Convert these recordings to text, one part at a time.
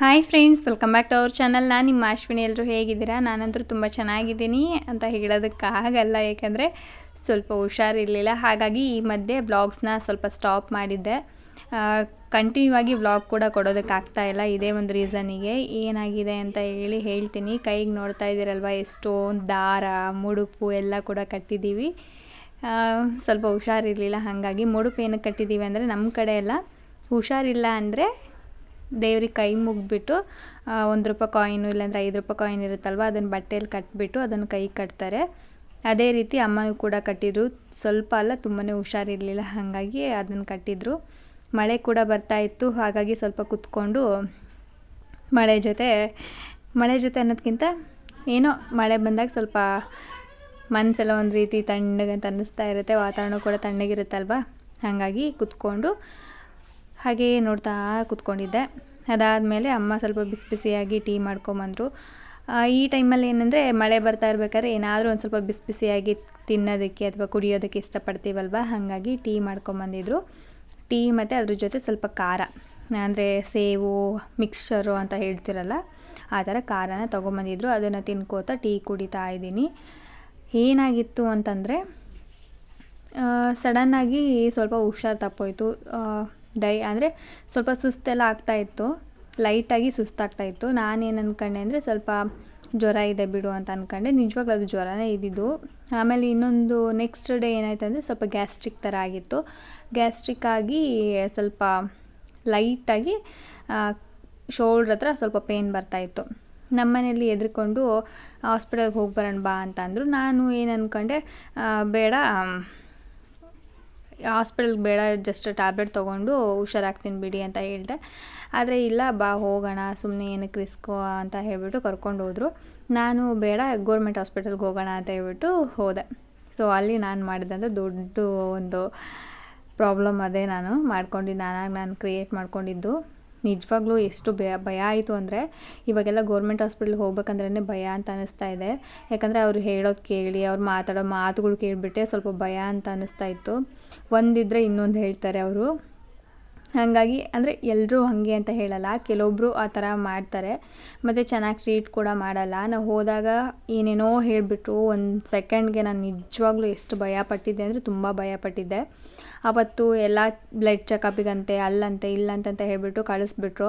Hi friends welcome back to ಅವ್ರ channel ನಾನು ನಿಮ್ಮ ಅಶ್ವಿನಿ ಎಲ್ಲರೂ ಹೇಗಿದ್ದೀರಾ? ನಾನಂತರೂ ತುಂಬ ಚೆನ್ನಾಗಿದ್ದೀನಿ ಅಂತ ಹೇಳೋದಕ್ಕಾಗಲ್ಲ ಏಕೆಂದರೆ ಸ್ವಲ್ಪ ಹುಷಾರಿರಲಿಲ್ಲ. ಹಾಗಾಗಿ ಈ ಮಧ್ಯೆ ಬ್ಲಾಗ್ಸ್ನ ಸ್ವಲ್ಪ ಸ್ಟಾಪ್ ಮಾಡಿದ್ದೆ. ಕಂಟಿನ್ಯೂ ಆಗಿ ವ್ಲಾಗ್ ಕೂಡ ಕೊಡೋದಕ್ಕಾಗ್ತಾ ಇಲ್ಲ, ಇದೇ ಒಂದು ರೀಸನಿಗೆ ಏನಾಗಿದೆ ಅಂತ ಹೇಳಿ ಹೇಳ್ತೀನಿ. ಕೈಗೆ ನೋಡ್ತಾ ಇದ್ದೀರಲ್ವ, ಎಷ್ಟೊಂದು ದಾರ, ಮುಡುಪು ಎಲ್ಲ ಕೂಡ ಕಟ್ಟಿದ್ದೀವಿ. ಸ್ವಲ್ಪ ಹುಷಾರಿರಲಿಲ್ಲ, ಹಾಗಾಗಿ ಮುಡುಪು ಏನಕ್ಕೆ ಕಟ್ಟಿದ್ದೀವಿ ಅಂದರೆ ನಮ್ಮ ಕಡೆ ಎಲ್ಲ ಹುಷಾರಿಲ್ಲ ಅಂದರೆ ದೇವ್ರಿಗೆ ಕೈ ಮುಗಿದ್ಬಿಟ್ಟು ಒಂದು ರೂಪಾಯಿ ಕಾಯಿನು ಇಲ್ಲಾಂದರೆ ಐದು ರೂಪಾಯಿ ಕಾಯಿನ್ ಇರುತ್ತಲ್ವ, ಅದನ್ನು ಬಟ್ಟೆಯಲ್ಲಿ ಕಟ್ಟಿಬಿಟ್ಟು ಅದನ್ನು ಕೈ ಕಟ್ತಾರೆ. ಅದೇ ರೀತಿ ಅಮ್ಮನೂ ಕೂಡ ಕಟ್ಟಿದ್ರು. ಸ್ವಲ್ಪ ಅಲ್ಲ ತುಂಬಾ ಹುಷಾರಿರಲಿಲ್ಲ, ಹಾಗಾಗಿ ಅದನ್ನು ಕಟ್ಟಿದ್ರು. ಮಳೆ ಕೂಡ ಬರ್ತಾ ಇತ್ತು, ಹಾಗಾಗಿ ಸ್ವಲ್ಪ ಕುತ್ಕೊಂಡು ಮಳೆ ಜೊತೆ ಮಳೆ ಜೊತೆ ಅನ್ನೋದಕ್ಕಿಂತ ಏನೋ ಮಳೆ ಬಂದಾಗ ಸ್ವಲ್ಪ ಮನಸ್ಸೆಲ್ಲ ಒಂದು ರೀತಿ ತಣ್ಣಗಂತ ಅನ್ನಿಸ್ತಾ ಇರುತ್ತೆ, ವಾತಾವರಣ ಕೂಡ ತಣ್ಣಗಿರುತ್ತಲ್ವ? ಹಾಗಾಗಿ ಕುತ್ಕೊಂಡು ಹಾಗೆ ನೋಡ್ತಾ ಕುತ್ಕೊಂಡಿದ್ದೆ. ಅದಾದಮೇಲೆ ಅಮ್ಮ ಸ್ವಲ್ಪ ಬಿಸಿ ಬಿಸಿಯಾಗಿ ಟೀ ಮಾಡ್ಕೊಂಬಂದರು. ಈ ಟೈಮಲ್ಲಿ ಏನಂದರೆ ಮಳೆ ಬರ್ತಾ ಇರ್ಬೇಕಾದ್ರೆ ಏನಾದರೂ ಒಂದು ಸ್ವಲ್ಪ ಬಿಸಿ ಬಿಸಿಯಾಗಿ ತಿನ್ನೋದಕ್ಕೆ ಅಥವಾ ಕುಡಿಯೋದಕ್ಕೆ ಇಷ್ಟಪಡ್ತೀವಲ್ವ? ಹಾಗಾಗಿ ಟೀ ಮಾಡ್ಕೊಂಬಂದಿದ್ರು. ಟೀ ಮತ್ತು ಅದ್ರ ಜೊತೆ ಸ್ವಲ್ಪ ಖಾರ. ಅಂದರೆ ಸೇವು, ಮಿಕ್ಸ್ಚರು ಅಂತ ಹೇಳ್ತಿರಲ್ಲ, ಆ ಥರ ಖಾರನ ತೊಗೊಂಬಂದಿದ್ರು. ಅದನ್ನು ತಿನ್ಕೋತಾ ಟೀ ಕುಡಿತಾ ಇದ್ದೀನಿ. ಏನಾಗಿತ್ತು ಅಂತಂದರೆ ಸಡನ್ನಾಗಿ ಸ್ವಲ್ಪ ಹುಷಾರು ತಪ್ಪೋಯ್ತು. ಡೈ ಅಂದರೆ ಸ್ವಲ್ಪ ಸುಸ್ತೆಲ್ಲ ಆಗ್ತಾಯಿತ್ತು ಲೈಟಾಗಿ ಸುಸ್ತಾಗ್ತಾಯಿತ್ತು ನಾನೇನು ಅಂದ್ಕೊಂಡೆ ಅಂದರೆ ಸ್ವಲ್ಪ ಜ್ವರ ಇದೆ ಬಿಡು ಅಂತ ಅಂದ್ಕೊಂಡೆ ನಿಜವಾಗ್ಲೂ ಅದು ಜ್ವರನೇ ಇದ್ದಿದ್ದು. ಆಮೇಲೆ ಇನ್ನೊಂದು ನೆಕ್ಸ್ಟ್ ಡೇ ಏನಾಯ್ತು ಅಂದರೆ ಸ್ವಲ್ಪ ಗ್ಯಾಸ್ಟ್ರಿಕ್ ಥರ ಆಗಿತ್ತು. ಗ್ಯಾಸ್ಟ್ರಿಕ್ ಆಗಿ ಸ್ವಲ್ಪ ಲೈಟಾಗಿ ಶೋಲ್ಡ್ರ್ ಹತ್ರ ಸ್ವಲ್ಪ ಪೇನ್ ಬರ್ತಾಯಿತ್ತು ಮನೆಯಲ್ಲಿ ಹೆದ್ರಿಕೊಂಡು ಹಾಸ್ಪಿಟಲ್ಗೆ ಹೋಗಿ ಬರೋಣ ಬಾ ಅಂತ ಅಂದರು. ನಾನು ಏನು ಅಂದ್ಕೊಂಡೆ ಬೇಡ ಹಾಸ್ಪಿಟಲ್ಗೆ ಬೇಡ ಜಸ್ಟ್ ಟ್ಯಾಬ್ಲೆಟ್ ತೊಗೊಂಡು ಹುಷಾರಾಗ್ತೀನಿ ಬಿಡಿ ಅಂತ ಹೇಳಿದೆ. ಆದರೆ ಇಲ್ಲ, ಬಾ ಹೋಗೋಣ ಸುಮ್ಮನೆ ಏನಕ್ಕೆ ರಿಸ್ಕು ಅಂತ ಹೇಳಿಬಿಟ್ಟು ಕರ್ಕೊಂಡು ಹೋದರು. ನಾನು ಬೇಡ ಗೌರ್ಮೆಂಟ್ ಹಾಸ್ಪಿಟಲ್ಗೆ ಹೋಗೋಣ ಅಂತ ಹೇಳ್ಬಿಟ್ಟು ಹೋದೆ. ಸೊ ಅಲ್ಲಿ ನಾನು ಮಾಡಿದಂಥ ದೊಡ್ಡ ಒಂದು ಪ್ರಾಬ್ಲಮ್ ಅದೇ ನಾನು ಮಾಡ್ಕೊಂಡಿದ್ದು. ನಾನಾಗಿ ನಾನು ಕ್ರಿಯೇಟ್ ಮಾಡ್ಕೊಂಡಿದ್ದು. ನಿಜವಾಗ್ಲೂ ಎಷ್ಟು ಭಯ ಭಯ ಆಯಿತು ಅಂದರೆ ಇವಾಗೆಲ್ಲ ಗೌರ್ಮೆಂಟ್ ಹಾಸ್ಪಿಟ್ಲಿಗೆ ಹೋಗ್ಬೇಕಂದ್ರೇ ಭಯ ಅಂತ ಅನ್ನಿಸ್ತಾ ಇದೆ. ಯಾಕಂದರೆ ಅವ್ರು ಹೇಳೋದು ಕೇಳಿ, ಅವ್ರು ಮಾತಾಡೋ ಮಾತುಗಳು ಕೇಳಿಬಿಟ್ಟೆ ಸ್ವಲ್ಪ ಭಯ ಅಂತ ಅನ್ನಿಸ್ತಾ ಇತ್ತು. ಒಂದಿದ್ರೆ ಇನ್ನೊಂದು ಹೇಳ್ತಾರೆ ಅವರು. ಹಾಗಾಗಿ ಅಂದರೆ ಎಲ್ಲರೂ ಹಾಗೆ ಅಂತ ಹೇಳಲ್ಲ. ಕೆಲವೊಬ್ಬರು ಆ ಥರ ಮಾಡ್ತಾರೆ. ಮತ್ತು ಚೆನ್ನಾಗಿ ಟ್ರೀಟ್ ಕೂಡ ಮಾಡಲ್ಲ. ನಾವು ಹೋದಾಗ ಏನೇನೋ ಹೇಳಿಬಿಟ್ರು, ಒಂದು ಸೆಕೆಂಡ್ಗೆ ನಾನು ನಿಜವಾಗ್ಲೂ ಎಷ್ಟು ಭಯ ಪಟ್ಟಿದ್ದೆ ಅಂದರೆ ತುಂಬ ಭಯ ಆವತ್ತು ಎಲ್ಲ ಬ್ಲಡ್ ಚೆಕಪ್ಪಿಗಂತೆ ಅಲ್ಲಂತೆ, ಇಲ್ಲಂತಂತ ಹೇಳಿಬಿಟ್ಟು ಕಳಿಸ್ಬಿಟ್ರು.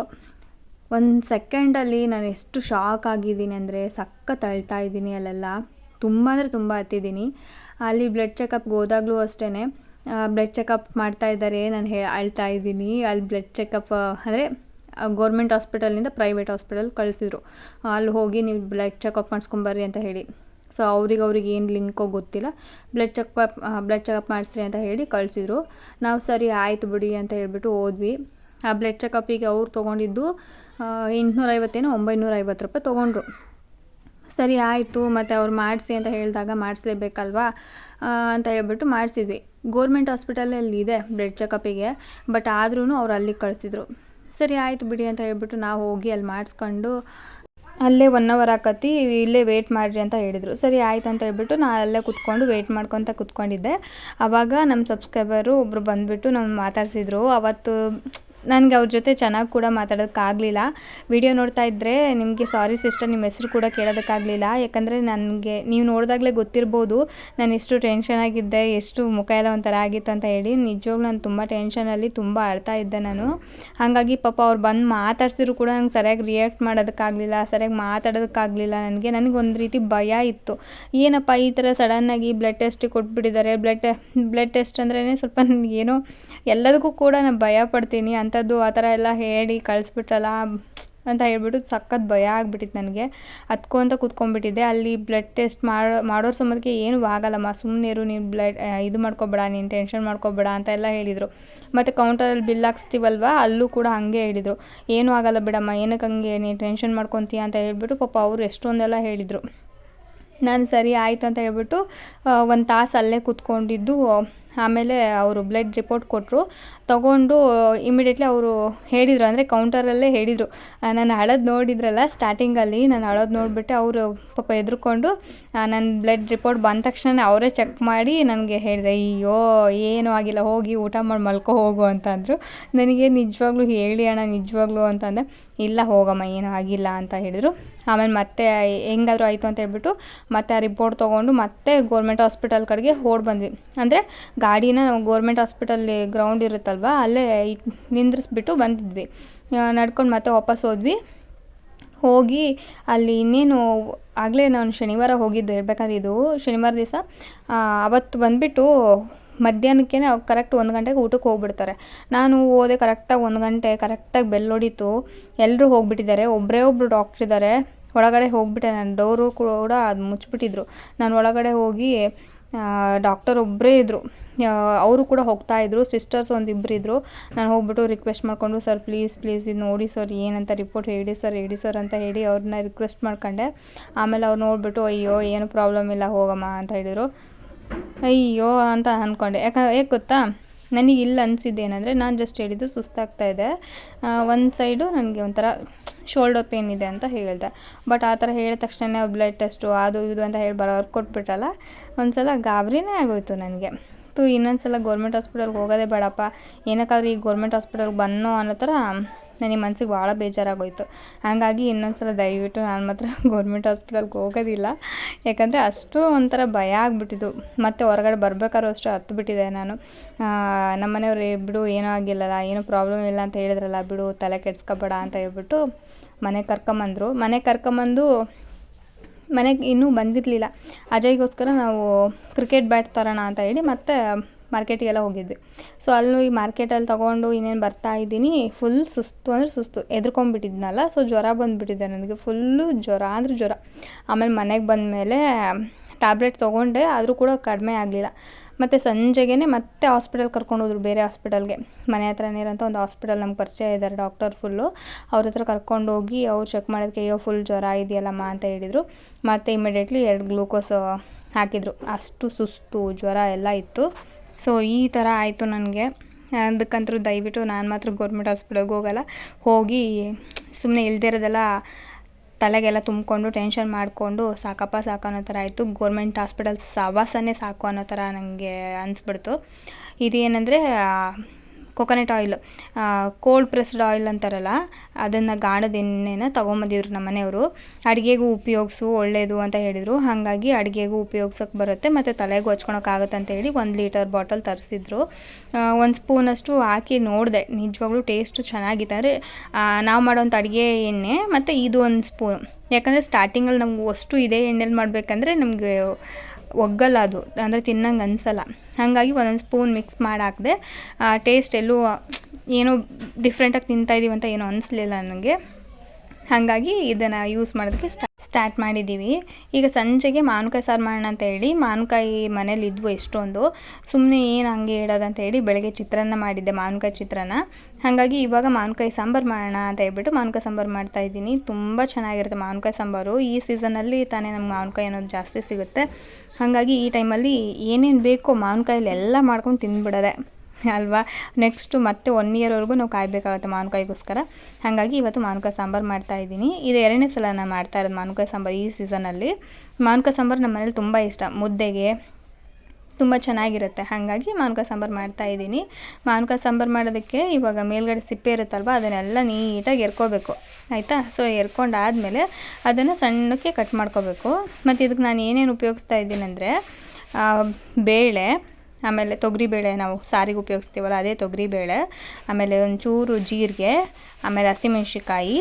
ಒಂದು ಸೆಕೆಂಡಲ್ಲಿ ನಾನು ಎಷ್ಟು ಶಾಕ್ ಆಗಿದ್ದೀನಿ ಅಂದರೆ ಸಖತ್ ಅಳ್ತಾ ಇದ್ದೀನಿ ಅಲ್ಲೆಲ್ಲ. ತುಂಬ ಅಂದರೆ ತುಂಬ ಹತ್ತಿದ್ದೀನಿ. ಅಲ್ಲಿ ಬ್ಲಡ್ ಚೆಕಪ್ಗೆ ಹೋದಾಗಲೂ ಅಷ್ಟೇ ಬ್ಲಡ್ ಚೆಕಪ್ ಮಾಡ್ತಾ ಇದ್ದಾರೆ, ನಾನು ಹೇ, ಅಳ್ತಾ ಇದ್ದೀನಿ. ಅಲ್ಲಿ ಬ್ಲಡ್ ಚೆಕಪ್ ಅಂದರೆ ಗೌರ್ಮೆಂಟ್ ಹಾಸ್ಪಿಟಲಿಂದ ಪ್ರೈವೇಟ್ ಹಾಸ್ಪಿಟಲ್ ಕಳಿಸಿದ್ರು. ಅಲ್ಲಿ ಹೋಗಿ ನೀವು ಬ್ಲಡ್ ಚೆಕಪ್ ಮಾಡಿಸ್ಕೊಂಬರ್ರಿ ಅಂತ ಹೇಳಿ. ಸೊ ಅವ್ರಿಗೆ ಅವ್ರಿಗೆ ಏನು ಲಿಂಕೋ ಗೊತ್ತಿಲ್ಲ. ಬ್ಲಡ್ ಚೆಕಪ್ ಬ್ಲಡ್ ಚೆಕಪ್ ಮಾಡಿಸ್ರಿ ಅಂತ ಹೇಳಿ ಕಳಿಸಿದ್ರು. ನಾವು ಸರಿ ಆಯಿತು ಬಿಡಿ ಅಂತ ಹೇಳ್ಬಿಟ್ಟು ಹೋದ್ವಿ. ಆ ಬ್ಲಡ್ ಚೆಕಪ್ಪಿಗೆ ಅವ್ರು ತೊಗೊಂಡಿದ್ದು ಎಂಟುನೂರೈವತ್ತೇನೋ ಒಂಬೈನೂರ ಐವತ್ತು ರೂಪಾಯಿ ತೊಗೊಂಡ್ರು. ಸರಿ ಆಯಿತು, ಮತ್ತು ಅವ್ರು ಮಾಡಿಸಿ ಅಂತ ಹೇಳಿದಾಗ ಮಾಡಿಸ್ಲೇಬೇಕಲ್ವಾ? ಅಂತ ಹೇಳ್ಬಿಟ್ಟು ಮಾಡಿಸಿದ್ವಿ. ಗೋರ್ಮೆಂಟ್ ಹಾಸ್ಪಿಟಲಲ್ಲಿ ಇದೆ ಬ್ಲಡ್ ಚೆಕಪ್ಪಿಗೆ ಬಟ್ ಆದ್ರೂ ಅವ್ರು ಅಲ್ಲಿಗೆ ಕಳಿಸಿದ್ರು. ಸರಿ ಆಯಿತು ಬಿಡಿ ಅಂತ ಹೇಳ್ಬಿಟ್ಟು ನಾವು ಹೋಗಿ ಅಲ್ಲಿ ಮಾಡಿಸ್ಕೊಂಡು ಅಲ್ಲೇ ಒನ್ ಅವರ್ ಹಾಕತ್ತಿ ಇಲ್ಲೇ ವೇಟ್ ಮಾಡಿರಿ ಅಂತ ಹೇಳಿದರು. ಸರಿ ಆಯ್ತು ಅಂತ ಹೇಳ್ಬಿಟ್ಟು ನಾನು ಅಲ್ಲೇ ಕುತ್ಕೊಂಡು ವೇಟ್ ಮಾಡ್ಕೊತ ಕುತ್ಕೊಂಡಿದ್ದೆ. ಆವಾಗ ನಮ್ಮ ಸಬ್ಸ್ಕ್ರೈಬರು ಒಬ್ಬರು ಬಂದುಬಿಟ್ಟು ನಮ್ಮ ಮಾತಾಡಿಸಿದ್ರು. ಅವತ್ತು ನನಗೆ ಅವ್ರ ಜೊತೆ ಚೆನ್ನಾಗಿ ಕೂಡ ಮಾತಾಡೋಕ್ಕಾಗಲಿಲ್ಲ ವಿಡಿಯೋ ನೋಡ್ತಾ ಇದ್ದರೆ ನಿಮಗೆ ಸಾರಿ ಸಿಸ್ಟರ್ ನಿಮ್ಮ ಹೆಸರು ಕೂಡ ಕೇಳೋದಕ್ಕಾಗಲಿಲ್ಲ. ಯಾಕಂದರೆ ನನಗೆ ನೀವು ನೋಡಿದಾಗಲೇ ಗೊತ್ತಿರ್ಬೋದು, ನಾನು ಎಷ್ಟು ಟೆನ್ಷನ್ ಆಗಿದ್ದೆ, ಎಷ್ಟು ಮುಖ ಎಲ್ಲ ಒಂಥರ ಆಗಿತ್ತು ಅಂತ ಹೇಳಿ. ನಿಜವಾಗ್ಲೂ ನಾನು ತುಂಬ ಟೆನ್ಷನಲ್ಲಿ ತುಂಬ ಅಳ್ತಾ ಇದ್ದೆ ನಾನು. ಹಾಗಾಗಿ ಪಾಪ ಅವ್ರು ಬಂದು ಮಾತಾಡ್ಸಿದ್ರು ಕೂಡ ನಂಗೆ ಸರಿಯಾಗಿ ರಿಯಾಕ್ಟ್ ಮಾಡೋದಕ್ಕಾಗಲಿಲ್ಲ, ಸರಿಯಾಗಿ ಮಾತಾಡೋದಕ್ಕಾಗಲಿಲ್ಲ ನನಗೆ. ನನಗೆ ಒಂದು ರೀತಿ ಭಯ ಇತ್ತು. ಏನಪ್ಪ ಈ ಥರ ಸಡನ್ನಾಗಿ ಬ್ಲಡ್ ಟೆಸ್ಟ್ ಕೊಟ್ಬಿಟ್ಟಿದ್ದಾರೆ? ಬ್ಲಡ್ ಬ್ಲಡ್ ಟೆಸ್ಟ್ ಅಂದ್ರೇ ಸ್ವಲ್ಪ ನನಗೇನೋ ಎಲ್ಲದಕ್ಕೂ ಕೂಡ ನಾನು ಭಯ ಪಡ್ತೀನಿ ಅಂಥದ್ದು ಆ ಥರ ಎಲ್ಲ ಹೇಳಿ ಕಳಿಸ್ಬಿಟ್ರಲ್ಲ ಅಂತ ಹೇಳ್ಬಿಟ್ಟು ಸಖತ್ ಭಯ ಆಗ್ಬಿಟ್ಟಿತ್ತು ನನಗೆ. ಹತ್ಕೊಂತ ಕೂತ್ಕೊಂಡ್ಬಿಟ್ಟಿದ್ದೆ. ಅಲ್ಲಿ ಬ್ಲಡ್ ಟೆಸ್ಟ್ ಮಾಡೋ, ಮಾಡೋರ ಸಂಬಂಧಕ್ಕೆ ಏನೂ ಆಗಲ್ಲಮ್ಮ. ಸುಮ್ಮನೆ ಇರು, ನೀನು ಬ್ಲಡ್ ಇದು ಮಾಡ್ಕೊಬೇಡ, ನೀನು ಟೆನ್ಷನ್ ಮಾಡ್ಕೊಬೇಡ ಅಂತ ಎಲ್ಲ ಹೇಳಿದರು. ಮತ್ತು ಕೌಂಟರಲ್ಲಿ ಬಿಲ್ ಹಾಕ್ಸ್ತೀವಲ್ವ? ಅಲ್ಲೂ ಕೂಡ ಹಾಗೆ ಹೇಳಿದರು. ಏನೂ ಆಗಲ್ಲ ಬಿಡಮ್ಮ, ಏನಕ್ಕೆ ಹಂಗೆ? ನೀನು ಟೆನ್ಷನ್ ಮಾಡ್ಕೊತೀಯ ಅಂತ ಹೇಳ್ಬಿಟ್ಟು ಪಾಪ ಅವರು ಎಷ್ಟೊಂದೆಲ್ಲ ಹೇಳಿದರು. ನಾನು ಸರಿ ಆಯಿತು ಅಂತ ಹೇಳ್ಬಿಟ್ಟು ಒಂದು ತಾಸು ಅಲ್ಲೇ ಕೂತ್ಕೊಂಡಿದ್ದು ಆಮೇಲೆ ಅವರು ಬ್ಲಡ್ ರಿಪೋರ್ಟ್ ಕೊಟ್ಟರು ತಗೊಂಡು ಇಮಿಡಿಯೇಟ್ಲಿ ಅವರು ಹೇಳಿದರು, ಅಂದರೆ ಕೌಂಟರಲ್ಲೇ ಹೇಳಿದರು. ನಾನು ಅಳೋದು ನೋಡಿದ್ರಲ್ಲ ಸ್ಟಾರ್ಟಿಂಗಲ್ಲಿ ನಾನು ಅಳೋದು ನೋಡಿಬಿಟ್ಟೆ ಅವರು ಪಾಪ ಹೆದ್ರುಕೊಂಡು ನನ್ನ ಬ್ಲಡ್ ರಿಪೋರ್ಟ್ ಬಂದ ತಕ್ಷಣ ಅವರೇ ಚೆಕ್ ಮಾಡಿ ನನಗೆ ಹೇಳಿದ್ರೆ, ಅಯ್ಯೋ, ಏನೂ ಆಗಿಲ್ಲ, ಹೋಗಿ ಊಟ ಮಾಡಿ, ಮಲ್ಕೊ, ಹೋಗು ಅಂತ ಅಂದರು ನನಗೆ ನಿಜವಾಗ್ಲೂ ಹೇಳಿ, ಅಣ್ಣ, ನಿಜವಾಗ್ಲೂ ಅಂತಂದೆ. ಇಲ್ಲ ಹೋಗಮ್ಮ, ಏನೂ ಆಗಿಲ್ಲ ಅಂತ ಹೇಳಿದರು. ಆಮೇಲೆ ಮತ್ತೆ ಹೆಂಗಾದರೂ ಆಯಿತು ಅಂತ ಹೇಳ್ಬಿಟ್ಟು ಮತ್ತೆ ಆ ರಿಪೋರ್ಟ್ ತೊಗೊಂಡು ಮತ್ತೆ ಗೋರ್ಮೆಂಟ್ ಹಾಸ್ಪಿಟಲ್ ಕಡೆಗೆ ಓಡ್ ಬಂದ್ವಿ. ಅಂದರೆ ಗಾಡಿನ ನಾವು ಗೋರ್ಮೆಂಟ್ ಹಾಸ್ಪಿಟಲ್ಲಿ ಗ್ರೌಂಡ್ ಇರುತ್ತಲ್ವ, ಅಲ್ಲೇ ನಿಂದ್ರಿಸ್ಬಿಟ್ಟು ಬಂದಿದ್ವಿ. ನಡ್ಕೊಂಡು ಮತ್ತೆ ವಾಪಸ್ ಹೋದ್ವಿ. ಹೋಗಿ ಅಲ್ಲಿ ಇನ್ನೇನು ಆಗಲೇ ನಾನು ಶನಿವಾರ ಹೋಗಿದ್ದು. ಹೇಳ್ಬೇಕಾದ್ರೆ ಇದು ಶನಿವಾರ ದಿವಸ. ಅವತ್ತು ಬಂದುಬಿಟ್ಟು ಮಧ್ಯಾಹ್ನಕ್ಕೆ ಕರೆಕ್ಟ್ ಒಂದು ಗಂಟೆಗೆ ಊಟಕ್ಕೆ ಹೋಗ್ಬಿಡ್ತಾರೆ. ನಾನು ಹೋದೆ ಕರೆಕ್ಟಾಗಿ ಒಂದು ಗಂಟೆ ಕರೆಕ್ಟಾಗಿ ಬೆಲ್ ಹೊಡೀತು. ಎಲ್ಲರೂ ಹೋಗಿಬಿಟ್ಟಿದ್ದಾರೆ. ಒಬ್ಬರೇ ಒಬ್ಬರು ಡಾಕ್ಟ್ರ್ ಇದ್ದಾರೆ. ಒಳಗಡೆ ಹೋಗಿಬಿಟ್ಟೆ. ನಾನು ಡೋರು ಕೂಡ ಅದು ಮುಚ್ಚಿಬಿಟ್ಟಿದ್ರು ನಾನು ಒಳಗಡೆ ಹೋಗಿ ಡಾಕ್ಟರ್ ಒಬ್ಬರೇ ಇದ್ದರು ಅವರು ಕೂಡ ಹೋಗ್ತಾಯಿದ್ರು ಸಿಸ್ಟರ್ಸ್ ಒಂದು ಇಬ್ಬರು ಇದ್ದರು ನಾನು ಹೋಗ್ಬಿಟ್ಟು ರಿಕ್ವೆಸ್ಟ್ ಮಾಡಿಕೊಂಡು ಸರ್ ಪ್ಲೀಸ್ ಪ್ಲೀಸ್ ಇದು ನೋಡಿ ಸರ್ ಏನಂತ ರಿಪೋರ್ಟ್ ಹೇಳಿ ಸರ್ ಹೇಳಿ ಸರ್ ಅಂತ ಹೇಳಿ ಅವ್ರನ್ನ ರಿಕ್ವೆಸ್ಟ್ ಮಾಡ್ಕೊಂಡೆ. ಆಮೇಲೆ ಅವ್ರು ನೋಡಿಬಿಟ್ಟು, ಅಯ್ಯೋ, ಏನು ಪ್ರಾಬ್ಲಮ್ ಇಲ್ಲ, ಹೋಗಮ್ಮ, ಅಂತ ಹೇಳಿದರು. ಅಯ್ಯೋ, ಅಂತ ಅಂದ್ಕೊಂಡೆ ಯಾಕೆ ಏಕೆ ಗೊತ್ತಾ? ನನಗೆ ಇಲ್ಲಿ ಅನಿಸಿದ್ದು ಏನಂದರೆ ನಾನು ಜಸ್ಟ್ ಹೇಳಿದ್ದು ಸುಸ್ತಾಗ್ತಾ ಇದೆ. ಒಂದು ಸೈಡು ನನಗೆ ಒಂಥರ ಶೋಲ್ಡರ್ ಪೇನ್ ಇದೆ ಅಂತ ಹೇಳಿದೆ. ಬಟ್ ಆ ಥರ ಹೇಳಿದ ತಕ್ಷಣ ಬ್ಲಡ್ ಟೆಸ್ಟು ಅದು ಇದು ಅಂತ ಹೇಳಿ ಬರೋರು ಕೊಟ್ಬಿಟ್ಟಲ್ಲ ಒಂದು ಸಲ ಗಾಬರಿನೇ ಆಗೋಯ್ತು ನನಗೆ. ತು ಇನ್ನೊಂದು ಸಲ ಗೌರ್ಮೆಂಟ್ ಹಾಸ್ಪಿಟಲ್ಗೆ ಹೋಗೋದೇ ಬೇಡಪ್ಪ, ಏನಕ್ಕಾದ್ರೂ ಈ ಗೌರ್ಮೆಂಟ್ ಹಾಸ್ಪಿಟಲ್ಗೆ ಬನ್ನೋ ಅನ್ನೋ ಥರ ನನಗೆ ಮನ್ಸಿಗೆ ಭಾಳ ಬೇಜಾರಾಗೋಯಿತು. ಹಾಗಾಗಿ ಇನ್ನೊಂದು ಸಲ ದಯವಿಟ್ಟು ನಾನು ಮಾತ್ರ ಗೌರ್ಮೆಂಟ್ ಹಾಸ್ಪಿಟಲ್ಗೆ ಹೋಗೋದಿಲ್ಲ. ಯಾಕಂದರೆ ಅಷ್ಟು ಒಂಥರ ಭಯ ಆಗಿಬಿಟ್ಟಿದ್ದು. ಮತ್ತು ಹೊರಗಡೆ ಬರ್ಬೇಕಾದ್ರೂ ಅಷ್ಟು ಹತ್ತು ಬಿಟ್ಟಿದೆ ನಾನು. ನಮ್ಮ ಮನೆಯವ್ರು ಬಿಡು, ಏನೂ ಆಗಿಲ್ಲಲ್ಲ, ಏನೂ ಪ್ರಾಬ್ಲಮ್ ಇಲ್ಲ ಅಂತ ಹೇಳಿದ್ರಲ್ಲ, ಬಿಡು, ತಲೆ ಕೆಡ್ಸ್ಕೊಬೇಡ ಅಂತ ಹೇಳ್ಬಿಟ್ಟು ಮನೆಗೆ ಕರ್ಕೊಂಬಂದರು. ಮನೆಗೆ ಕರ್ಕೊಂಬಂದು ಮನೆಗೆ ಇನ್ನೂ ಬಂದಿರಲಿಲ್ಲ. ಅಜಯ್ಗೋಸ್ಕರ ನಾವು ಕ್ರಿಕೆಟ್ ಬ್ಯಾಟ್ ತರೋಣ ಅಂತ ಹೇಳಿ ಮತ್ತೆ ಮಾರ್ಕೆಟಿಗೆಲ್ಲ ಹೋಗಿದ್ವಿ. ಸೊ ಅಲ್ಲೂ ಈ ಮಾರ್ಕೆಟಲ್ಲಿ ತೊಗೊಂಡು ಇನ್ನೇನು ಬರ್ತಾ ಇದ್ದೀನಿ ಫುಲ್ ಸುಸ್ತು ಅಂದರೆ ಸುಸ್ತು. ಎದ್ಕೊಂಬಿಟ್ಟಿದ್ನಲ್ಲ ಸೊ ಜ್ವರ ಬಂದುಬಿಟ್ಟಿದೆ ನನಗೆ. ಫುಲ್ಲು ಜ್ವರ ಅಂದರೆ ಜ್ವರ. ಆಮೇಲೆ ಮನೆಗೆ ಬಂದಮೇಲೆ ಟ್ಯಾಬ್ಲೆಟ್ ತೊಗೊಂಡೆ, ಆದರೂ ಕೂಡ ಕಡಿಮೆ ಆಗಲಿಲ್ಲ. ಮತ್ತು ಸಂಜೆಗೆ ಮತ್ತೆ ಹಾಸ್ಪಿಟಲ್ ಕರ್ಕೊಂಡು ಹೋದ್ರು ಬೇರೆ ಹಾಸ್ಪಿಟಲ್ಗೆ ಮನೆ ಹತ್ರನೇ ಇರೋಂಥ ಒಂದು ಹಾಸ್ಪಿಟಲ್ ನಮ್ಗೆ ಪರಿಚಯ ಇದ್ದಾರೆ ಡಾಕ್ಟರ್ ಫುಲ್ಲು ಅವ್ರ ಹತ್ರ ಕರ್ಕೊಂಡು ಹೋಗಿ ಅವ್ರು ಚೆಕ್ ಮಾಡೋದಕ್ಕೆ ಅಯ್ಯೋ ಫುಲ್ ಜ್ವರ ಇದೆಯಲ್ಲಮ್ಮ? ಅಂತ ಹೇಳಿದರು. ಮತ್ತು ಇಮಿಡಿಯೇಟ್ಲಿ ಎರಡು ಗ್ಲೂಕೋಸ್ ಹಾಕಿದರು. ಅಷ್ಟು ಸುಸ್ತು, ಜ್ವರ ಎಲ್ಲ ಇತ್ತು. ಸೊ ಈ ಥರ ಆಯಿತು ನನಗೆ. ಅದಕ್ಕಂತೂ ದಯವಿಟ್ಟು ನಾನು ಮಾತ್ರ ಗೌರ್ಮೆಂಟ್ ಹಾಸ್ಪಿಟಲ್ಗೆ ಹೋಗಲ್ಲ. ಹೋಗಿ ಸುಮ್ಮನೆ ಇಲ್ದಿರೋದೆಲ್ಲ ತಲೆಗೆಲ್ಲ ತುಂಬಿಕೊಂಡು ಟೆನ್ಷನ್ ಮಾಡಿಕೊಂಡು ಸಾಕಪ್ಪ ಸಾಕು ಅನ್ನೋ ಥರ ಆಯಿತು. ಗೋರ್ಮೆಂಟ್ ಹಾಸ್ಪಿಟಲ್ ಸವಾಸನೇ ಸಾಕು ಅನ್ನೋ ಥರ ನನಗೆ ಅನಿಸ್ಬಿಡ್ತು. ಇದೇನೆಂದರೆ coconut oil cold pressed oil ಅಂತಾರಲ್ಲ, ಅದನ್ನು ಗಾಣದ ಎಣ್ಣೆನ ತೊಗೊಂಬಂದಿದ್ರು ನಮ್ಮ ಮನೆಯವರು. ಅಡುಗೆಗೂ ಉಪಯೋಗಿಸು ಒಳ್ಳೆಯದು ಅಂತ ಹೇಳಿದರು. ಹಾಗಾಗಿ ಅಡುಗೆಗೂ ಉಪಯೋಗ್ಸೋಕೆ ಬರುತ್ತೆ, ಮತ್ತು ತಲೆಗೂ ಹಚ್ಕೊಳಕ್ಕಾಗತ್ತೆ ಅಂತ ಹೇಳಿ ಒಂದು ಲೀಟರ್ ಬಾಟಲ್ ತರಿಸಿದ್ರು. ಒಂದು ಸ್ಪೂನಷ್ಟು ಹಾಕಿ ನೋಡಿದೆ, ನಿಜವಾಗ್ಲೂ ಟೇಸ್ಟು ಚೆನ್ನಾಗಿತ್ತು. ಅಂದರೆ ನಾವು ಮಾಡೋವಂಥ ಅಡುಗೆ ಎಣ್ಣೆ, ಮತ್ತು ಇದು ಒಂದು ಸ್ಪೂನ್. ಯಾಕಂದರೆ ಸ್ಟಾರ್ಟಿಂಗಲ್ಲಿ ನಮ್ಗೆ ಅಷ್ಟು ಇದೇ ಎಣ್ಣೆಲಿ ಮಾಡಬೇಕಂದ್ರೆ ನಮಗೆ ಒಗ್ಗಲ್ಲ ಅದು ಅಂದರೆ ತಿನ್ನಂಗೆ ಅನಿಸಲ್ಲ. ಹಾಗಾಗಿ ಒಂದೊಂದು ಸ್ಪೂನ್ ಮಿಕ್ಸ್ ಮಾಡಿ ಹಾಕಿದೆ ಟೇಸ್ಟ್ ಎಲ್ಲೂ ಏನೋ ಡಿಫ್ರೆಂಟಾಗಿ ತಿಂತಾಯಿದ್ದೀವಿ ಅಂತ ಏನೂ ಅನಿಸ್ಲಿಲ್ಲ ನನಗೆ. ಹಾಗಾಗಿ ಇದನ್ನು ಯೂಸ್ ಮಾಡೋದಕ್ಕೆ ಸ್ಟಾ ಸ್ಟಾರ್ಟ್ ಮಾಡಿದ್ದೀವಿ ಈಗ ಸಂಜೆಗೆ ಮಾವಿನಕಾಯಿ ಸಾರು ಮಾಡೋಣ ಅಂತ ಹೇಳಿ, ಮಾವಿನಕಾಯಿ ಮನೇಲಿ ಇದ್ವು ಎಷ್ಟೊಂದು ಸುಮ್ಮನೆ ಏನು ಹಂಗೆ ಇಡೋದಂತ ಹೇಳಿ ಬೆಳಗ್ಗೆ ಚಿತ್ರಾನ್ನ ಮಾಡಿದ್ದೆ, ಮಾವಿನಕಾಯಿ ಚಿತ್ರಾನ್ನ. ಹಾಗಾಗಿ ಇವಾಗ ಮಾವಿನಕಾಯಿ ಸಾಂಬಾರು ಮಾಡೋಣ ಅಂತ ಹೇಳ್ಬಿಟ್ಟು ಮಾವಿನಕಾಯಿ ಸಾಂಬಾರು ಮಾಡ್ತಾಯಿದ್ದೀನಿ ತುಂಬ ಚೆನ್ನಾಗಿರುತ್ತೆ ಮಾವಿನಕಾಯಿ ಸಾಂಬಾರು. ಈ ಸೀಸನಲ್ಲಿ ತಾನೇ ನಮ್ಗೆ ಮಾವಿನಕಾಯಿ ಅನ್ನೋದು ಜಾಸ್ತಿ ಸಿಗುತ್ತೆ. ಹಾಗಾಗಿ ಈ ಟೈಮಲ್ಲಿ ಏನೇನು ಬೇಕೋ ಮಾವಿನಕಾಯಲ್ಲಿ ಎಲ್ಲ ಮಾಡ್ಕೊಂಡು ತಿಂದ್ಬಿಡೋದೆ. ಅಲ್ವಾ? ನೆಕ್ಸ್ಟು ಮತ್ತೆ ಒನ್ ಇಯರ್ವರೆಗೂ ನಾವು ಕಾಯಬೇಕಾಗುತ್ತೆ ಮಾವಿನಕಾಯಿಗೋಸ್ಕರ ಹಾಗಾಗಿ ಇವತ್ತು ಮಾವಿನಕಾಯಿ ಸಾಂಬಾರು ಮಾಡ್ತಾಯಿದ್ದೀನಿ ಇದು ಎರಡನೇ ಸಲ ನಾನು ಮಾಡ್ತಾ ಇರೋದು ಮಾವಿನಕಾಯಿ ಸಾಂಬಾರು ಈ ಸೀಸನಲ್ಲಿ ಮಾವಿನಕಾಯಿ ಸಾಂಬಾರು ನಮ್ಮ ಮನೇಲಿ ತುಂಬ ಇಷ್ಟ. ಮುದ್ದೆಗೆ ತುಂಬ ಚೆನ್ನಾಗಿರುತ್ತೆ. ಹಾಗಾಗಿ ಮಾವಿನಕಾಯಿ ಸಾಂಬಾರು ಮಾಡ್ತಾಯಿದ್ದೀನಿ ಮಾವಿನಕಾಯಿ ಸಾಂಬಾರು ಮಾಡೋದಕ್ಕೆ ಇವಾಗ ಮೇಲ್ಗಡೆ ಸಿಪ್ಪೆ ಇರುತ್ತಲ್ವ, ಅದನ್ನೆಲ್ಲ ನೀಟಾಗಿ ಎರ್ಕೋಬೇಕು. ಆಯಿತಾ? ಸೊ ಎರ್ಕೊಂಡಾದಮೇಲೆ ಅದನ್ನು ಸಣ್ಣಕ್ಕೆ ಕಟ್ ಮಾಡ್ಕೋಬೇಕು. ಮತ್ತು ಇದಕ್ಕೆ ನಾನು ಏನೇನು ಉಪಯೋಗಿಸ್ತಾ ಇದ್ದೀನಿ ಅಂದರೆ ಬೇಳೆ ಆಮೇಲೆ ತೊಗರಿಬೇಳೆ ನಾವು ಸಾರಿಗೆ ಉಪಯೋಗಿಸ್ತೀವಲ್ಲ ಅದೇ ತೊಗರಿಬೇಳೆ ಆಮೇಲೆ ಒಂಚೂರು ಜೀರಿಗೆ, ಆಮೇಲೆ ಹಸಿಮೆಣ್ಸಿಕಾಯಿ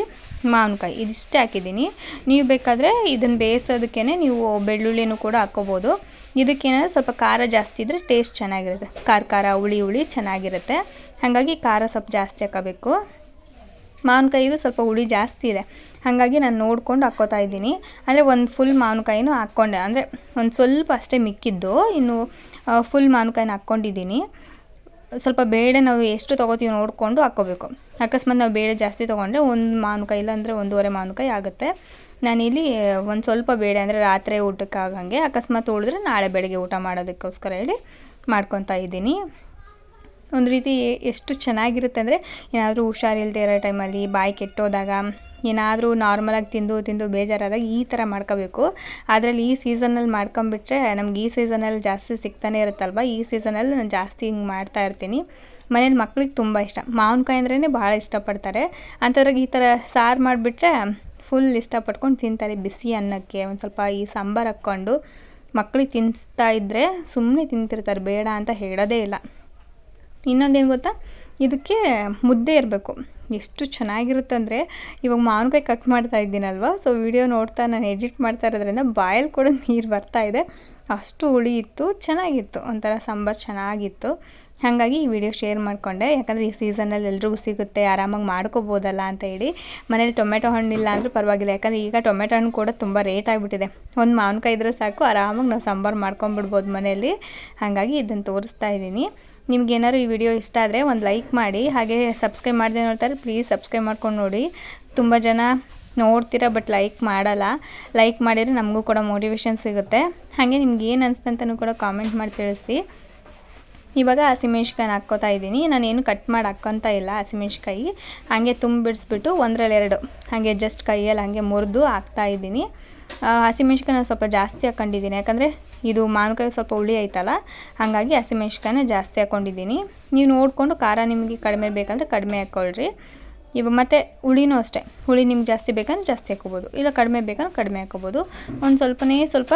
ಮಾವಿನಕಾಯಿ ಇದಿಷ್ಟೇ ಹಾಕಿದ್ದೀನಿ. ನೀವು ಬೇಕಾದರೆ ಇದನ್ನು ಬೇಯಿಸೋದಕ್ಕೆ ನೀವು ಬೆಳ್ಳುಳ್ಳಿನೂ ಕೂಡ ಹಾಕ್ಕೋಬೋದು. ಇದಕ್ಕೇನಾದ್ರೂ ಸ್ವಲ್ಪ ಖಾರ ಜಾಸ್ತಿ ಇದ್ದರೆ ಟೇಸ್ಟ್ ಚೆನ್ನಾಗಿರುತ್ತೆ. ಖಾರ ಖಾರ, ಹುಳಿ ಹುಳಿ ಚೆನ್ನಾಗಿರುತ್ತೆ. ಹಾಗಾಗಿ ಖಾರ ಸ್ವಲ್ಪ ಜಾಸ್ತಿ ಹಾಕೋಬೇಕು. ಮಾವಿನಕಾಯಿದು ಸ್ವಲ್ಪ ಹುಳಿ ಜಾಸ್ತಿ ಇದೆ. ಹಾಗಾಗಿ ನಾನು ನೋಡ್ಕೊಂಡು ಹಾಕ್ಕೋತಾ ಇದ್ದೀನಿ. ಅಂದರೆ ಒಂದು ಫುಲ್ ಮಾವಿನಕಾಯಿನೂ ಹಾಕ್ಕೊಂಡೆ. ಅಂದರೆ ಒಂದು ಸ್ವಲ್ಪ ಅಷ್ಟೇ ಮಿಕ್ಕಿದ್ದು. ಇನ್ನು ಫುಲ್ ಮಾವಿನಕಾಯಿನ ಹಾಕ್ಕೊಂಡಿದ್ದೀನಿ. ಸ್ವಲ್ಪ ಬೇಳೆ ನಾವು ಎಷ್ಟು ತೊಗೋತೀವಿ ನೋಡಿಕೊಂಡು ಹಾಕ್ಕೋಬೇಕು. ಅಕಸ್ಮಾತ್ ನಾವು ಬೇಳೆ ಜಾಸ್ತಿ ತೊಗೊಂಡ್ರೆ ಒಂದು ಮಾವಿನಕಾಯಿ ಇಲ್ಲ ಅಂದರೆ ಒಂದೂವರೆ ಮಾವಿನಕಾಯಿ ಆಗುತ್ತೆ. ನಾನಿಲ್ಲಿ ಒಂದು ಸ್ವಲ್ಪ ಬೇಳೆ ಅಂದರೆ ರಾತ್ರಿ ಊಟಕ್ಕೆ ಆಗಂಗೆ ಅಕಸ್ಮಾತ್ ಉಳಿದ್ರೆ ನಾಳೆ ಬೆಳಗ್ಗೆ ಊಟ ಮಾಡೋದಕ್ಕೋಸ್ಕರ ಹೇಳಿ ಮಾಡ್ಕೊತಾ ಇದ್ದೀನಿ. ಒಂದು ರೀತಿ ಎಷ್ಟು ಚೆನ್ನಾಗಿರುತ್ತೆ ಅಂದರೆ ಏನಾದರೂ ಹುಷಾರಿಲ್ಲದೆ ಇರೋ ಟೈಮಲ್ಲಿ ಬಾಯಿ ಕೆಟ್ಟೋದಾಗ ಏನಾದರೂ ನಾರ್ಮಲಾಗಿ ತಿಂದು ತಿಂದು ಬೇಜಾರಾದಾಗ ಈ ಥರ ಮಾಡ್ಕೋಬೇಕು. ಅದರಲ್ಲಿ ಈ ಸೀಸನಲ್ಲಿ ಮಾಡ್ಕೊಂಬಿಟ್ರೆ ನಮ್ಗೆ ಈ ಸೀಸನಲ್ಲಿ ಜಾಸ್ತಿ ಸಿಗ್ತಾನೆ ಇರುತ್ತಲ್ವ? ಈ ಸೀಸನಲ್ಲಿ ನಾನು ಜಾಸ್ತಿ ಹಿಂಗೆ ಮಾಡ್ತಾ ಇರ್ತೀನಿ. ಮನೇಲಿ ಮಕ್ಳಿಗೆ ತುಂಬ ಇಷ್ಟ. ಮಾವಿನಕಾಯಿ ಅಂದ್ರೇ ಭಾಳ ಇಷ್ಟಪಡ್ತಾರೆ. ಅಂಥದ್ರಾಗ ಈ ಥರ ಸಾರು ಮಾಡಿಬಿಟ್ರೆ ಫುಲ್ ಇಷ್ಟಪಡ್ಕೊಂಡು ತಿಂತಾರೆ. ಬಿಸಿ ಅನ್ನಕ್ಕೆ ಒಂದು ಸ್ವಲ್ಪ ಈ ಸಾಂಬಾರು ಹಾಕ್ಕೊಂಡು ಮಕ್ಳಿಗೆ ತಿನ್ನಿಸ್ತಾ ಇದ್ದರೆ ಸುಮ್ಮನೆ ತಿಂತಿರ್ತಾರೆ. ಬೇಡ ಅಂತ ಹೇಳೋದೇ ಇಲ್ಲ. ಇನ್ನೊಂದೇನು ಗೊತ್ತಾ? ಇದಕ್ಕೆ ಮುದ್ದೆ ಇರಬೇಕು. ಎಷ್ಟು ಚೆನ್ನಾಗಿರುತ್ತೆ ಅಂದರೆ ಇವಾಗ ಮಾವಿನಕಾಯಿ ಕಟ್ ಮಾಡ್ತಾ ಇದ್ದೀನಲ್ವ? ಸೊ ವಿಡಿಯೋ ನೋಡ್ತಾ ನಾನು ಎಡಿಟ್ ಮಾಡ್ತಾ ಇರೋದ್ರಿಂದ ಬಾಯಲ್ಲಿ ಕೂಡ ನೀರು ಬರ್ತಾ ಇದೆ. ಅಷ್ಟು ಹುಳಿ ಇತ್ತು ಚೆನ್ನಾಗಿತ್ತು. ಒಂಥರ ಸಾಂಬಾರು ಚೆನ್ನಾಗಿತ್ತು. ಹಾಗಾಗಿ ಈ ವಿಡಿಯೋ ಶೇರ್ ಮಾಡಿಕೊಂಡೆ. ಯಾಕಂದರೆ ಈ ಸೀಸನಲ್ಲಿ ಎಲ್ರಿಗೂ ಸಿಗುತ್ತೆ, ಆರಾಮಾಗಿ ಮಾಡ್ಕೋಬೋದಲ್ಲ ಅಂತ ಹೇಳಿ. ಮನೇಲಿ ಟೊಮೆಟೊ ಹಣ್ಣಿಲ್ಲ ಅಂದರೂ ಪರವಾಗಿಲ್ಲ. ಯಾಕಂದರೆ ಈಗ ಟೊಮೆಟೊ ಹಣ್ಣು ಕೂಡ ತುಂಬ ರೇಟ್ ಆಗಿಬಿಟ್ಟಿದೆ. ಒಂದು ಮಾವಿನಕಾಯಿ ಇದ್ದರೆ ಸಾಕು, ಆರಾಮಾಗಿ ನಾವು ಸಾಂಬಾರು ಮಾಡ್ಕೊಂಬಿಡ್ಬೋದು ಮನೆಯಲ್ಲಿ ಹಾಗಾಗಿ ಇದನ್ನು ತೋರಿಸ್ತಾ ಇದ್ದೀನಿ. ನಿಮ್ಗೆ ಏನಾದ್ರು ಈ ವಿಡಿಯೋ ಇಷ್ಟ ಆದರೆ ಒಂದು ಲೈಕ್ ಮಾಡಿ, ಹಾಗೆ ಸಬ್ಸ್ಕ್ರೈಬ್ ಮಾಡದೆ ನೋಡ್ತಾರೆ ಪ್ಲೀಸ್ ಸಬ್ಸ್ಕ್ರೈಬ್ ಮಾಡ್ಕೊಂಡು ನೋಡಿ. ತುಂಬ ಜನ ನೋಡ್ತೀರ ಬಟ್ ಲೈಕ್ ಮಾಡಲ್ಲ. ಲೈಕ್ ಮಾಡಿದರೆ ನಮಗೂ ಕೂಡ ಮೋಟಿವೇಶನ್ ಸಿಗುತ್ತೆ. ಹಾಗೆ ನಿಮ್ಗೆ ಏನು ಅನಿಸ್ತಂತನೂ ಕೂಡ ಕಾಮೆಂಟ್ ಮಾಡಿ ತಿಳಿಸಿ. ಇವಾಗ ಹಸಿಮೆಣ್ಸಿಕಾಯಿ ಹಾಕ್ಕೋತಾ ಇದ್ದೀನಿ. ನಾನೇನು ಕಟ್ ಮಾಡಿ ಹಾಕ್ಕೊತ ಇಲ್ಲ ಹಸಿಮೆಣ್ಸಿಕಾಯಿ ಹಾಗೆ ತುಂಬ ಬಿಡಿಸ್ಬಿಟ್ಟು ಒಂದರಲ್ಲಿ ಎರಡು. ಹಾಗೆ ಜಸ್ಟ್ ಕೈಯಲ್ಲಿ ಹಾಗೆ ಮುರಿದು ಇದ್ದೀನಿ. ಹಸಿಮೆಣ್ಸಿಕಾಯಿ ಸ್ವಲ್ಪ ಜಾಸ್ತಿ ಹಾಕ್ಕೊಂಡಿದ್ದೀನಿ. ಯಾಕಂದರೆ ಇದು ಮಾವಿನಕಾಯಿ ಸ್ವಲ್ಪ ಹುಳಿ ಐತಲ್ಲ, ಹಾಗಾಗಿ ಹಸಿಮೆಣ್ಸಿಕಾಯಿನ ಜಾಸ್ತಿ ಹಾಕ್ಕೊಂಡಿದ್ದೀನಿ. ನೀವು ನೋಡಿಕೊಂಡು ಖಾರ ನಿಮಗೆ ಕಡಿಮೆ ಬೇಕಂದರೆ ಕಡಿಮೆ ಹಾಕ್ಕೊಳ್ರಿ. ಇವಾಗ ಮತ್ತು ಹುಳಿನೂ ಅಷ್ಟೇ. ಹುಳಿ ನಿಮ್ಗೆ ಜಾಸ್ತಿ ಬೇಕಂದ್ರೆ ಜಾಸ್ತಿ ಹಾಕ್ಕೋಬೋದು. ಇಲ್ಲ ಕಡಿಮೆ ಬೇಕಂದ್ರೆ ಕಡಿಮೆ ಹಾಕ್ಕೋಬೋದು. ಒಂದು ಸ್ವಲ್ಪನೇ ಸ್ವಲ್ಪ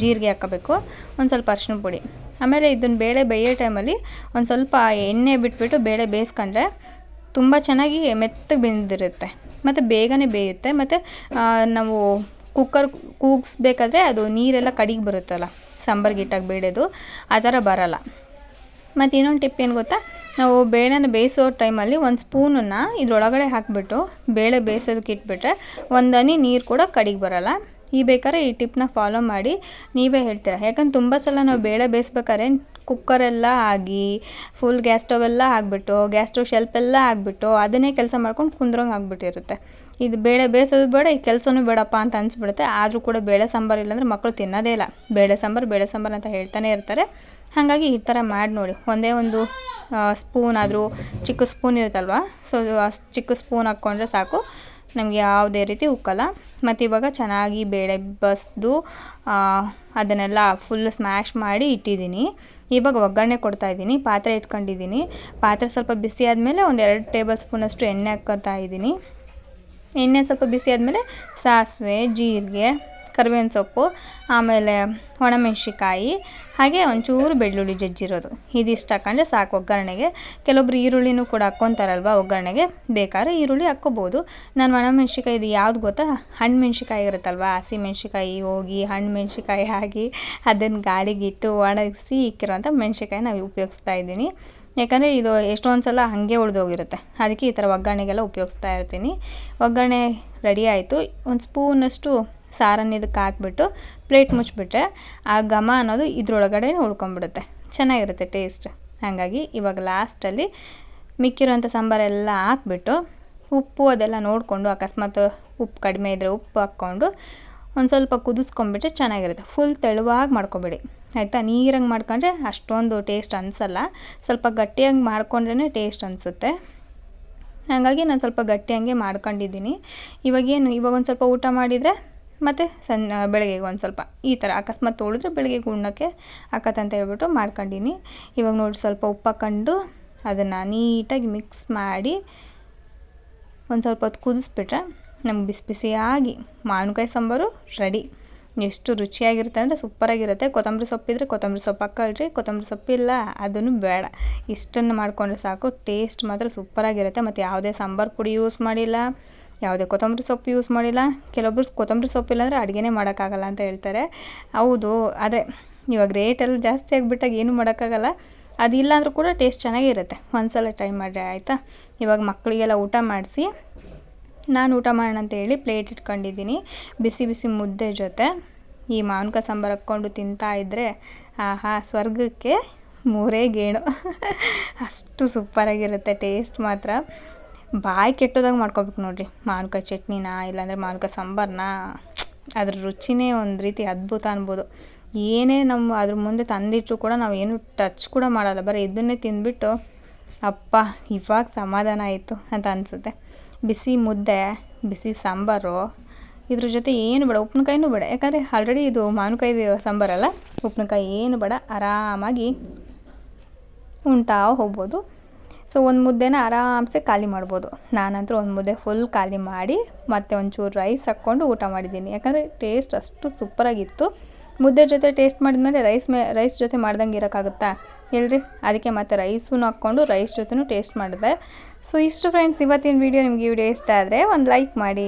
ಜೀರಿಗೆ ಹಾಕೋಬೇಕು, ಒಂದು ಸ್ವಲ್ಪ ಅರ್ಶಿನ ಪುಡಿ. ಆಮೇಲೆ ಇದನ್ನು ಬೇಳೆ ಬೇಯೋ ಟೈಮಲ್ಲಿ ಒಂದು ಸ್ವಲ್ಪ ಎಣ್ಣೆ ಬಿಟ್ಬಿಟ್ಟು ಬೇಳೆ ಬೇಯಿಸ್ಕೊಂಡ್ರೆ ತುಂಬ ಚೆನ್ನಾಗಿ ಮೆತ್ತಗೆ ಬೆಂದಿರುತ್ತೆ. ಮತ್ತು ಬೇಗನೆ ಬೇಯುತ್ತೆ. ಮತ್ತು ನಾವು ಕುಕ್ಕರ್ ಕೂಗಿಸ್ಬೇಕಾದ್ರೆ ಅದು ನೀರೆಲ್ಲ ಕಡಿಗೆ ಬರುತ್ತಲ್ಲ, ಸಾಂಬಾರು ಗಿಟ್ಟಾಗಿ ಬೇಳೆದು, ಆ ಥರ ಬರೋಲ್ಲ. ಮತ್ತು ಇನ್ನೊಂದು ಟಿಪ್ ಏನು ಗೊತ್ತಾ? ನಾವು ಬೇಳೆನ ಬೇಯಿಸೋ ಟೈಮಲ್ಲಿ ಒಂದು ಸ್ಪೂನನ್ನು ಇದ್ರೊಳಗಡೆ ಹಾಕಿಬಿಟ್ಟು ಬೇಳೆ ಬೇಯಿಸೋದಕ್ಕೆ ಇಟ್ಬಿಟ್ರೆ ಒಂದು ಹನಿ ನೀರು ಕೂಡ ಕಡಿಗೆ ಬರೋಲ್ಲ. ಈ ಬೇಕಾದ್ರೆ ಈ ಟಿಪ್ನ ಫಾಲೋ ಮಾಡಿ. ನೀವೇ ಹೇಳ್ತೀರಾ? ಯಾಕಂದ್ರೆ ತುಂಬ ಸಲ ನಾವು ಬೇಳೆ ಬೇಯಿಸ್ಬೇಕಾದ್ರೆ ಕುಕ್ಕರೆಲ್ಲ ಆಗಿ ಫುಲ್ ಗ್ಯಾಸ್ ಸ್ಟವ್ ಎಲ್ಲ ಆಗಿಬಿಟ್ಟು ಗ್ಯಾಸ್ ಸ್ಟವ್ ಶೆಲ್ಪ್ ಎಲ್ಲ ಆಗಿಬಿಟ್ಟು, ಅದನ್ನೇ ಕೆಲಸ ಮಾಡ್ಕೊಂಡು ಕುಂದ್ರಂಗೆ ಆಗಿಬಿಟ್ಟಿರುತ್ತೆ. ಇದು ಬೇಳೆ ಬೇಯಿಸೋದು ಬೇಡ, ಈ ಕೆಲಸನೂ ಬೇಡಪ್ಪ ಅಂತ ಅನಿಸ್ಬಿಡುತ್ತೆ. ಆದರೂ ಕೂಡ ಬೇಳೆ ಸಾಂಬಾರು ಇಲ್ಲಾಂದರೆ ಮಕ್ಕಳು ತಿನ್ನೋದೇ ಇಲ್ಲ. ಬೇಳೆ ಸಾಂಬಾರು ಬೇಳೆ ಸಾಂಬಾರು ಅಂತ ಹೇಳ್ತಾನೆ ಇರ್ತಾರೆ. ಹಾಗಾಗಿ ಈ ಥರ ಮಾಡಿ ನೋಡಿ. ಒಂದೇ ಒಂದು ಸ್ಪೂನ್ ಆದರೂ ಚಿಕ್ಕ ಸ್ಪೂನ್ ಇರುತ್ತಲ್ವ? ಸೊ ಚಿಕ್ಕ ಸ್ಪೂನ್ ಹಾಕ್ಕೊಂಡ್ರೆ ಸಾಕು. ನಮಗೆ ಯಾವುದೇ ರೀತಿ ಉಕ್ಕಲ್ಲ. ಮತ್ತು ಇವಾಗ ಚೆನ್ನಾಗಿ ಬೇಳೆ ಬಸ್ದು ಅದನ್ನೆಲ್ಲ ಫುಲ್ ಸ್ಮ್ಯಾಶ್ ಮಾಡಿ ಇಟ್ಟಿದ್ದೀನಿ. ಇವಾಗ ಒಗ್ಗರಣೆ ಕೊಡ್ತಾಯಿದ್ದೀನಿ ಪಾತ್ರೆ ಇಟ್ಕೊಂಡಿದ್ದೀನಿ ಪಾತ್ರೆ ಸ್ವಲ್ಪ ಬಿಸಿ ಆದಮೇಲೆ ಒಂದು ಎರಡು ಟೇಬಲ್ ಸ್ಪೂನಷ್ಟು ಎಣ್ಣೆ ಹಾಕ್ಕೊತಾ ಇದ್ದೀನಿ. ಎಣ್ಣೆ ಸ್ವಲ್ಪ ಬಿಸಿ ಆದಮೇಲೆ ಸಾಸಿವೆ, ಜೀರಿಗೆ, ಕರಿಬೇವಿನ ಸೊಪ್ಪು, ಆಮೇಲೆ ಒಣಮೆಣ್ಸಿಕಾಯಿ ಹಾಗೆ ಒಂಚೂರು ಬೆಳ್ಳುಳ್ಳಿ ಜಜ್ಜಿರೋದು. ಇದಿಷ್ಟು ಹಾಕೊಂಡ್ರೆ ಸಾಕು ಒಗ್ಗರಣೆಗೆ. ಕೆಲವೊಬ್ರು ಈರುಳ್ಳಿನೂ ಕೂಡ ಹಾಕ್ಕೊತಾರಲ್ವ ಒಗ್ಗರಣೆಗೆ. ಬೇಕಾದ್ರೆ ಈರುಳ್ಳಿ ಹಾಕ್ಕೋಬೋದು. ನಾನು ಒಣಮೆಣ್ಸಿಕಾಯಿ ಇದು ಯಾವ್ದು ಗೊತ್ತಾ? ಹಣ್ಣು ಮೆಣ್ಸಿಕಾಯಿ ಇರುತ್ತಲ್ವ? ಹಸಿ ಮೆಣಸಿಕಾಯಿ ಹೋಗಿ ಹಣ್ಣು ಮೆಣ್ಸಿಕಾಯಿ ಹಾಕಿ ಅದನ್ನು ಗಾಳಿಗಿಟ್ಟು ಒಣಗಿಸಿ ಇಕ್ಕಿರೋಂಥ ಮೆಣಸಿಕಾಯಿ ನಾವು ಉಪಯೋಗಿಸ್ತಾ ಇದ್ದೀನಿ. ಯಾಕಂದರೆ ಇದು ಎಷ್ಟೊಂದು ಸಲ ಹಾಗೆ ಉಳಿದೋಗಿರುತ್ತೆ ಅದಕ್ಕೆ ಈ ಥರ ಒಗ್ಗರಣೆಗೆಲ್ಲ ಉಪಯೋಗಿಸ್ತಾ ಇರ್ತೀನಿ. ಒಗ್ಗರಣೆ ರೆಡಿ ಆಯಿತು. ಒಂದು ಸ್ಪೂನಷ್ಟು ಸಾರನ್ನು ಇದಕ್ಕೆ ಹಾಕ್ಬಿಟ್ಟು ಪ್ಲೇಟ್ ಮುಚ್ಚಿಬಿಟ್ರೆ ಆ ಘಮ ಅನ್ನೋದು ಇದ್ರೊಳಗಡೆ ಉಳ್ಕೊಂಡ್ಬಿಡುತ್ತೆ. ಚೆನ್ನಾಗಿರುತ್ತೆ ಟೇಸ್ಟ್ ಹಾಗಾಗಿ ಇವಾಗ ಲಾಸ್ಟಲ್ಲಿ ಮಿಕ್ಕಿರೋಂಥ ಸಾಂಬಾರೆಲ್ಲ ಹಾಕ್ಬಿಟ್ಟು ಉಪ್ಪು ಅದೆಲ್ಲ ನೋಡಿಕೊಂಡು ಅಕಸ್ಮಾತ್ ಉಪ್ಪು ಕಡಿಮೆ ಇದ್ದರೆ ಉಪ್ಪು ಹಾಕ್ಕೊಂಡು ಒಂದು ಸ್ವಲ್ಪ ಕುದಿಸ್ಕೊಂಬಿಟ್ರೆ ಚೆನ್ನಾಗಿರುತ್ತೆ. ಫುಲ್ ತೆಳುವಾಗಿ ಮಾಡ್ಕೊಬೇಡಿ. ಆಯಿತಾ? ನೀರಂಗೆ ಮಾಡ್ಕೊಂಡ್ರೆ ಅಷ್ಟೊಂದು ಟೇಸ್ಟ್ ಅನಿಸಲ್ಲ. ಸ್ವಲ್ಪ ಗಟ್ಟಿಯಾಗಿ ಮಾಡ್ಕೊಂಡ್ರೇ ಟೇಸ್ಟ್ ಅನಿಸುತ್ತೆ. ಹಾಗಾಗಿ ನಾನು ಸ್ವಲ್ಪ ಗಟ್ಟಿಯಾಗೆ ಮಾಡ್ಕೊಂಡಿದ್ದೀನಿ. ಇವಾಗೇನು, ಇವಾಗ ಒಂದು ಸ್ವಲ್ಪ ಊಟ ಮಾಡಿದರೆ ಮತ್ತು ಸಣ್ಣ ಬೆಳಗ್ಗೆಗೆ ಒಂದು ಸ್ವಲ್ಪ ಈ ಥರ ಅಕಸ್ಮಾತ್ ತೊಳೆದ್ರೆ ಬೆಳಗ್ಗೆ ಉಣ್ಣೋಕ್ಕೆ ಅಂತ ಹೇಳ್ಬಿಟ್ಟು ಮಾಡ್ಕೊಂಡಿನಿ. ಇವಾಗ ನೋಡಿ ಸ್ವಲ್ಪ ಉಪ್ಪು ಹಾಕ್ಕೊಂಡು ಅದನ್ನು ನೀಟಾಗಿ ಮಿಕ್ಸ್ ಮಾಡಿ ಒಂದು ಸ್ವಲ್ಪ ಹೊತ್ತು ಕುದಿಸ್ಬಿಟ್ರೆ ನಮ್ಗೆ ಬಿಸಿ ಬಿಸಿಯಾಗಿ ಮಾವಿನಕಾಯಿ ಸಾಂಬಾರು ರೆಡಿ ಎಷ್ಟು ರುಚಿಯಾಗಿರುತ್ತೆ ಅಂದರೆ ಸೂಪರಾಗಿರುತ್ತೆ. ಕೊತ್ತಂಬರಿ ಸೊಪ್ಪಿದ್ರೆ ಕೊತ್ತಂಬರಿ ಸೊಪ್ಪು ಹಾಕೊಳ್ರಿ ಕೊತ್ತಂಬರಿ ಸೊಪ್ಪಿಲ್ಲ ಅದನ್ನು ಬೇಡ. ಇಷ್ಟನ್ನು ಮಾಡಿಕೊಂಡ್ರೆ ಸಾಕು ಟೇಸ್ಟ್ ಮಾತ್ರ ಸೂಪರಾಗಿರುತ್ತೆ. ಮತ್ತು ಯಾವುದೇ ಸಾಂಬಾರು ಪುಡಿ ಯೂಸ್ ಮಾಡಿಲ್ಲ. ಯಾವುದೇ ಕೊತ್ತಂಬರಿ ಸೊಪ್ಪು ಯೂಸ್ ಮಾಡಿಲ್ಲ. ಕೆಲವೊಬ್ಬರು ಕೊತ್ತಂಬರಿ ಸೊಪ್ಪು ಅಂದರೆ ಅಡುಗೆನೇ ಮಾಡೋಕ್ಕಾಗಲ್ಲ ಅಂತ ಹೇಳ್ತಾರೆ. ಹೌದು, ಆದರೆ ಇವಾಗ ರೇಟೆಲ್ಲ ಜಾಸ್ತಿ ಆಗಿಬಿಟ್ಟಾಗ ಏನೂ ಮಾಡೋಕ್ಕಾಗಲ್ಲ. ಅದು ಇಲ್ಲಾಂದರೂ ಕೂಡ ಟೇಸ್ಟ್ ಚೆನ್ನಾಗಿರುತ್ತೆ ಒಂದು ಸಲ ಟ್ರೈ ಮಾಡಿರಿ ಆಯಿತಾ? ಇವಾಗ ಮಕ್ಕಳಿಗೆಲ್ಲ ಊಟ ಮಾಡಿಸಿ, ನಾನು ಊಟ ಮಾಡೋಣ ಅಂತ ಹೇಳಿ ಪ್ಲೇಟ್ ಇಟ್ಕೊಂಡಿದ್ದೀನಿ. ಬಿಸಿ ಬಿಸಿ ಮುದ್ದೆ ಜೊತೆ. ಈ ಮಾವಿನಕಾಯಿ ಸಾಂಬಾರು ಹಾಕ್ಕೊಂಡು ತಿಂತಾ ಇದ್ದರೆ ಆಹಾ, ಸ್ವರ್ಗಕ್ಕೆ ಮೂರೇ ಗೇಣು. ಅಷ್ಟು ಸೂಪರಾಗಿರುತ್ತೆ ಟೇಸ್ಟ್ ಮಾತ್ರ. ಬಾಯಿ ಕೆಟ್ಟದಾಗ ಮಾಡ್ಕೋಬೇಕು ನೋಡಿರಿ. ಮಾವಿನ್ಕಾಯಿ ಚಟ್ನಿನ, ಇಲ್ಲಾಂದರೆ ಮಾವಿನ್ಕಾಯಿ ಸಾಂಬಾರನ್ನ ಅದ್ರ ರುಚಿನೇ ಒಂದು ರೀತಿ ಅದ್ಭುತ ಅನ್ಬೋದು. ಏನೇ ನಮ್ಮ ಅದ್ರ ಮುಂದೆ ತಂದಿಟ್ಟರು ಕೂಡ ನಾವು ಏನು ಟಚ್ ಕೂಡ ಮಾಡಲ್ಲ. ಬರೀ ಇದನ್ನೇ ತಿಂದ್ಬಿಟ್ಟು, ಅಪ್ಪ, ಇವಾಗ ಸಮಾಧಾನ ಆಯಿತು ಅಂತ ಅನಿಸುತ್ತೆ. ಬಿಸಿ ಮುದ್ದೆ, ಬಿಸಿ ಸಾಂಬಾರು, ಇದ್ರ ಜೊತೆ ಏನು ಬೇಡ, ಉಪ್ಪಿನಕಾಯಿನೂ ಬೇಡ. ಯಾಕಂದರೆ ಆಲ್ರೆಡಿ ಇದು ಮಾವಿನಕಾಯಿ ಸಾಂಬಾರಲ್ಲ, ಉಪ್ಪಿನಕಾಯಿ ಏನು ಬೇಡ, ಆರಾಮಾಗಿ ಉಣ್ತಾ ಹೋಗ್ಬೋದು. ಸೊ ಒಂದು ಮುದ್ದೆನ ಆರಾಮ್ಸೆ ಖಾಲಿ ಮಾಡ್ಬೋದು. ನಾನಂತೂ ಒಂದು ಮುದ್ದೆ ಫುಲ್ ಖಾಲಿ ಮಾಡಿ ಮತ್ತೆ ಒಂಚೂರು ರೈಸ್ ಹಾಕ್ಕೊಂಡು ಊಟ ಮಾಡಿದ್ದೀನಿ. ಯಾಕಂದರೆ ಟೇಸ್ಟ್ ಅಷ್ಟು ಸೂಪರಾಗಿತ್ತು ಮುದ್ದೆ ಜೊತೆ ಟೇಸ್ಟ್ ಮಾಡಿದ್ಮೇಲೆ ರೈಸ್ ಮೇ ರೈಸ್ ಜೊತೆ ಮಾಡ್ದಂಗೆ ಇರೋಕ್ಕಾಗುತ್ತಾ? ಹೇಳ್ರಿ ಅದಕ್ಕೆ ಮತ್ತೆ ರೈಸೂ ಹಾಕ್ಕೊಂಡು ರೈಸ್ ಜೊತೆನೂ ಟೇಸ್ಟ್ ಮಾಡಿದೆ. ಸೊ ಇಷ್ಟು ಫ್ರೆಂಡ್ಸ್ ಇವತ್ತಿನ ವೀಡಿಯೋ ನಿಮಗೆ ಈ ವಿಡಿಯೋ ಇಷ್ಟ ಆದರೆ ಒಂದು ಲೈಕ್ ಮಾಡಿ.